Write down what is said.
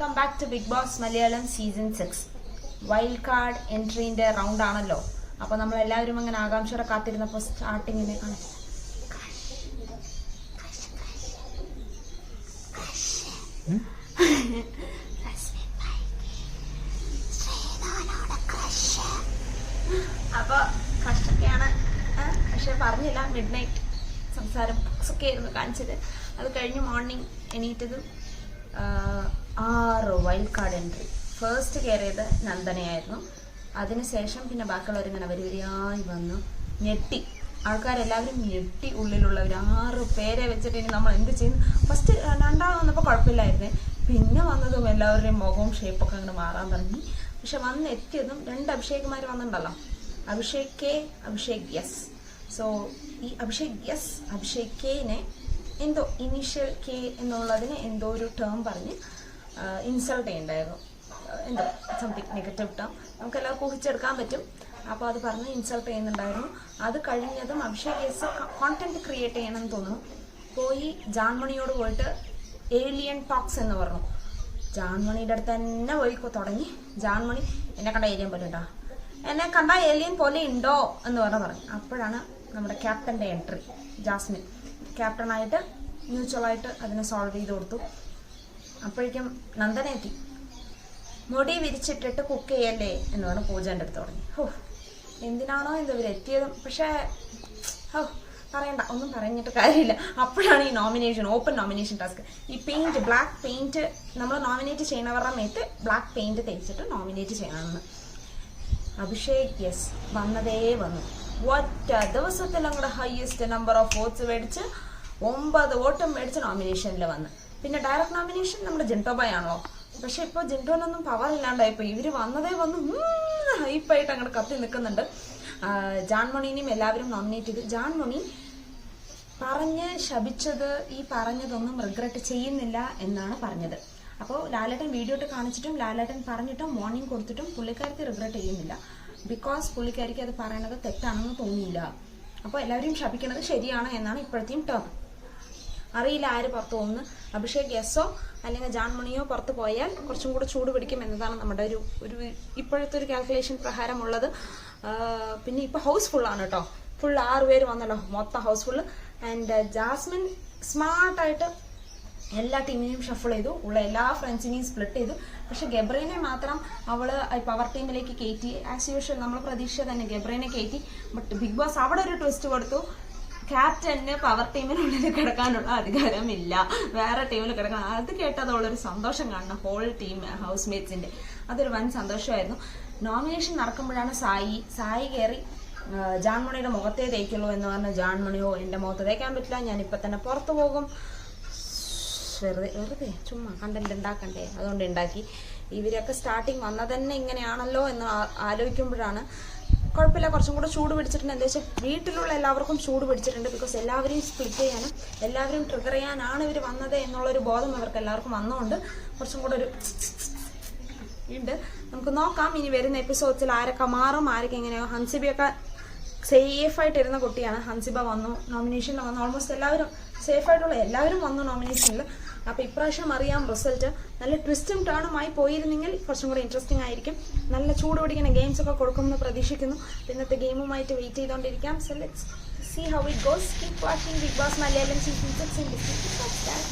Welcome back to Bigg Boss Malayalam season six wild card എൻട്രീന്റെ round ആണല്ലോ. അപ്പോൾ നമ്മൾ എല്ലാവരും അങ്ങനെ ആകാംക്ഷയോടെ കാത്തിരുന്നപ്പോൾ സ്റ്റാർട്ടിങ്ങിന് കാണാം അപ്പോൾ കഷ്ടൊക്കെയാണ്. പക്ഷെ പറഞ്ഞില്ല മിഡ് നൈറ്റ് സംസാരം ഒക്കെ ആയിരുന്നു കാണിച്ചത്. അത് കഴിഞ്ഞ് മോർണിംഗ് എണീറ്റതും വൈൽഡ് കാർഡ് എൻട്രി ഫസ്റ്റ് കയറിയത് നന്ദനയായിരുന്നു. അതിനുശേഷം പിന്നെ ബാക്കിയുള്ളവരിങ്ങനെ വരി വരിയായി വന്നു. ഞെട്ടി. ആൾക്കാരെല്ലാവരും ഞെട്ടി ഉള്ളിലുള്ളവർ ആറ് പേരെ വെച്ചിട്ട് ഇനി നമ്മൾ എന്ത് ചെയ്യുന്നു? ഫസ്റ്റ് രണ്ടാമത് വന്നപ്പോൾ കുഴപ്പമില്ലായിരുന്നേ. പിന്നെ വന്നതും എല്ലാവരുടെയും മുഖവും ഷേപ്പൊക്കെ അങ്ങനെ മാറാൻ തുടങ്ങി. പക്ഷെ വന്ന് എത്തിയതും രണ്ട് അഭിഷേകുമാർ വന്നിട്ടുണ്ടല്ലോ. Abhishek K Abhishek yes so ഈ അഭിഷേക് യെസ് അഭിഷേക് കെനെ എന്തോ ഇനീഷ്യൽ കെ എന്നുള്ളതിന് എന്തോ ഒരു ടേം പറഞ്ഞ് ഇൻസൾട്ട് ചെയ്യണ്ടായിരുന്നു. എന്തോ സംതിങ് നെഗറ്റീവ് ടേം നമുക്ക് എല്ലാവർക്കും ഊഹിച്ചെടുക്കാൻ പറ്റും. അപ്പോൾ അത് പറഞ്ഞ് ഇൻസൾട്ട് ചെയ്യുന്നുണ്ടായിരുന്നു. അത് കഴിഞ്ഞതും അഭിഷേക് കേസ് കോണ്ടന്റ് ക്രിയേറ്റ് ചെയ്യണമെന്ന് തോന്നുന്നു. പോയി ജാൻമണിയോട് പോയിട്ട് ഏലിയൻ ടോക്സ് എന്ന് പറഞ്ഞു. ജാൻമണിയുടെ അടുത്ത് തന്നെ പോയി തുടങ്ങി. ജാൻമണി എന്നെ കണ്ട ഏലിയൻ പോലെ ഉണ്ടോ? എന്നെ കണ്ട ഏലിയൻ പോലെ ഉണ്ടോ? എന്ന് പറഞ്ഞു പറഞ്ഞു അപ്പോഴാണ് നമ്മുടെ ക്യാപ്റ്റന്റെ എൻട്രി ജാസ്മിൻ ക്യാപ്റ്റനായിട്ട് മ്യൂച്വലായിട്ട് അതിനെ സോൾവ് ചെയ്ത് കൊടുത്തു. അപ്പോഴേക്കും നന്ദന എത്തി മുടി വിരിച്ചിട്ടിട്ട് കുക്ക് ചെയ്യല്ലേ എന്ന് പറഞ്ഞ് പൂജന്റെ അടുത്ത് തുടങ്ങി ഹോ എന്തിനാണോ എത്തിയതും? പക്ഷേ ഹോ പറയണ്ട ഒന്നും പറഞ്ഞിട്ട് കാര്യമില്ല. അപ്പോഴാണ് ഈ നോമിനേഷൻ ഓപ്പൺ നോമിനേഷൻ ടാസ്ക് ഈ പെയിന്റ് ബ്ലാക്ക് പെയിന്റ് നമ്മൾ നോമിനേറ്റ് ചെയ്യണവരുടെ മേത്ത് ബ്ലാക്ക് പെയിന്റ് തേച്ചിട്ട് നോമിനേറ്റ് ചെയ്യണമെന്ന്. അഭിഷേക് യെസ് വന്നതേ വന്നു. ഒറ്റ ദിവസത്തിൽ നമ്മുടെ ഹയസ്റ്റ് നമ്പർ ഓഫ് വോട്ട്സ് മേടിച്ച് ഒമ്പത് വോട്ടും മേടിച്ച് നോമിനേഷനിൽ വന്ന്. പിന്നെ ഡയറക്ട് നോമിനേഷൻ നമ്മുടെ ജിൻടോബായ് ആണല്ലോ പക്ഷെ ഇപ്പോൾ ജിൻടോനൊന്നും പവർ ഇല്ലാണ്ടായിപ്പോ ഇവർ വന്നതേ വന്ന് ഹൈപ്പായിട്ട് അങ്ങോട്ട് കത്തി നിൽക്കുന്നുണ്ട്. ജാൻമണിനെയും എല്ലാവരും നോമിനേറ്റ് ചെയ്തു. ജാൻമണി പറഞ്ഞ് ശപിച്ചത് ഈ പറഞ്ഞതൊന്നും റിഗ്രറ്റ് ചെയ്യുന്നില്ല എന്നാണ് പറഞ്ഞത്. അപ്പോൾ ലാലേട്ടൻ വീഡിയോ ഇട്ട് കാണിച്ചിട്ടും ലാലേട്ടൻ പറഞ്ഞിട്ടും മോർണിംഗ് കൊടുത്തിട്ടും പുള്ളിക്കാരിക്ക് റിഗ്രറ്റ് ചെയ്യുന്നില്ല. ബിക്കോസ് പുള്ളിക്കാരിക്ക് അത് പറയണത് തെറ്റാണെന്ന് തോന്നിയില്ല. അപ്പോൾ എല്ലാവരും ശപിക്കണത് ശരിയാണ് എന്നാണ് ഇപ്പോഴത്തെയും ടേം അറിയില്ല ആര് പുറത്ത് പോകുന്നു. അഭിഷേക് എസോ അല്ലെങ്കിൽ ജാൻമണിയോ പുറത്ത് പോയാൽ കുറച്ചും കൂടെ ചൂട് പിടിക്കും എന്നതാണ് നമ്മുടെ ഒരു ഒരു ഇപ്പോഴത്തെ ഒരു കാൽക്കുലേഷൻ പ്രകാരമുള്ളത്. പിന്നെ ഇപ്പോൾ ഹൗസ് ഫുള്ളാണ് കേട്ടോ ഫുൾ ആറ് പേര് വന്നല്ലോ. മൊത്തം ഹൗസ് ഫുള്ള് ആൻഡ് ജാസ്മിൻ സ്മാർട്ടായിട്ട് എല്ലാ ടീമിനെയും ഷഫിൾ ചെയ്തു. ഉള്ള എല്ലാ ഫ്രണ്ട്സിനെയും സ്പ്ലിറ്റ് ചെയ്തു. പക്ഷെ ഗബ്രീനെ മാത്രം അവൾ പവർ ടീമിലേക്ക് കയറ്റി. ആസ് യൂഷ്വൽ നമ്മൾ പ്രതീക്ഷ തന്നെ ഗബ്രീനെ കയറ്റി. ബട്ട് ബിഗ് ബോസ് അവിടെ ഒരു ട്വിസ്റ്റ് കൊടുത്തു. ക്യാപ്റ്റന് പവർ ടീമിനുള്ളിൽ കിടക്കാനുള്ള അധികാരമില്ല. വേറെ ടീമിൽ കിടക്കാൻ അത് കേട്ടതോളൊരു സന്തോഷം കാണണം ഹോൾ ടീം ഹൗസ് മേറ്റ്സിന്റെ അതൊരു വൻ സന്തോഷമായിരുന്നു. നോമിനേഷൻ നടക്കുമ്പോഴാണ് സായി സായി കയറി ജാൻമണിയുടെ മുഖത്തേ തേക്കുള്ളൂ എന്ന് പറഞ്ഞ ജാൻമണിയോ എന്റെ മുഖത്ത് തേക്കാൻ പറ്റില്ല ഞാനിപ്പോൾ തന്നെ പുറത്തു പോകും. വെറുതെ വെറുതെ ചുമ്മാ കണ്ടന്റ് ഉണ്ടാക്കണ്ടേ? അതുകൊണ്ട് ഉണ്ടാക്കി. ഇവരൊക്കെ സ്റ്റാർട്ടിങ് വന്നത് തന്നെ ഇങ്ങനെയാണല്ലോ എന്ന് ആലോചിക്കുമ്പോഴാണ് കുഴപ്പമില്ല. കുറച്ചും കൂടെ ചൂട് പിടിച്ചിട്ടുണ്ട്. എന്താ വെച്ചാൽ വീട്ടിലുള്ള എല്ലാവർക്കും ചൂട് പിടിച്ചിട്ടുണ്ട്. ബിക്കോസ് എല്ലാവരെയും സ്പ്ലിറ്റ് ചെയ്യാനും എല്ലാവരും ട്രിഗർ ചെയ്യാനാണ് ഇവർ വന്നത് എന്നുള്ളൊരു ബോധം അവർക്ക് എല്ലാവർക്കും വന്നതുകൊണ്ട് കുറച്ചും കൂടെ ഒരു ഉണ്ട്. നമുക്ക് നോക്കാം. ഇനി വരുന്ന എപ്പിസോഡ്സിൽ ആരൊക്കെ മാറും ആരൊക്കെ എങ്ങനെയോ ഹൻസിബിയൊക്കെ സേഫ് ആയിട്ട് ഇരുന്ന കുട്ടിയാണ്. ഹൻസിബ വന്നു. നോമിനേഷനിൽ വന്നു. ഓൾമോസ്റ്റ് എല്ലാവരും സേഫ് ആയിട്ടുള്ള എല്ലാവരും വന്നു നോമിനേഷനിൽ അപ്പോൾ ഇപ്രാവശ്യം അറിയാം റിസൾട്ട് നല്ല ട്വിസ്റ്റും ടേണുമായി പോയിരുന്നെങ്കിൽ കുറച്ചും കൂടി ഇൻട്രസ്റ്റിംഗ് ആയിരിക്കും. നല്ല ചൂട് പിടിക്കുന്ന ഗെയിംസ് ഒക്കെ കൊടുക്കുമെന്ന് പ്രതീക്ഷിക്കുന്നു. ഇന്നത്തെ ഗെയിമുമായിട്ട് wait ചെയ്തുകൊണ്ടിരിക്കാം so let's see how it goes keep watching Bigg Boss Malayalam season six